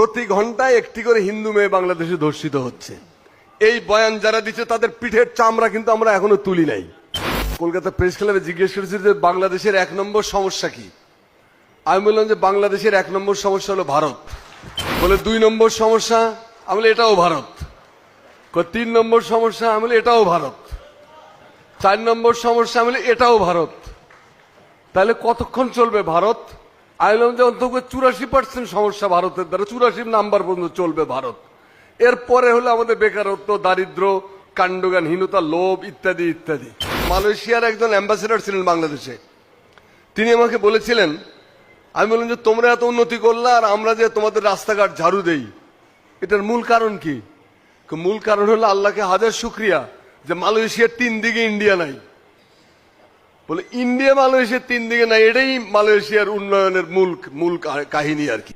প্রতি ঘন্টায় একটি করে হিন্দু মেয়ে বাংলাদেশে ধর্ষিত হচ্ছে। এই বয়ান যারা দিচ্ছে তাদের পিঠের চামড়া কিন্তু আমরা এখনও তুলি নাই। কলকাতা প্রেস ক্লাবে জিজ্ঞেস করেছি যে বাংলাদেশের এক নম্বর সমস্যা কি? আমি বললাম যে বাংলাদেশের এক নম্বর সমস্যা হলো ভারত। বলে দুই নম্বর সমস্যা? আমি এটাও ভারত। তিন নম্বর সমস্যা? আমি বলি, এটাও ভারত। চার নম্বর সমস্যা? আমি বলি, এটাও ভারত। তাহলে কতক্ষণ চলবে ভারত? আমি বললাম যে অন্তত চুরাশি পার্সেন্ট সমস্যা ভারতের দ্বারা চুরাশি নাম্বার পর্যন্ত চলবে ভারত। এরপরে হলো আমাদের বেকারত্ব, দারিদ্র, কাণ্ডজ্ঞানহীনতা, লোভ ইত্যাদি ইত্যাদি। মালয়েশিয়ার একজন অ্যাম্বাসেডর ছিলেন বাংলাদেশে। তিনি আমাকে বলেছিলেন, আমি বললাম যে তোমরা এত উন্নতি করলে আর আমরা যে তোমাদের রাস্তাঘাট ঝাড়ু দেই, এটার মূল কারণ কি? মূল কারণ হলো আল্লাহকে হাজার শুক্রিয়া যে মালয়েশিয়ার তিন দিকে ইন্ডিয়া নাই। বলে ইন্ডিয়া মালয়েশিয়ার তিন দিকে না এটাই মালয়েশিয়ার উন্নয়নের মূল মূল কাহিনী আর কি।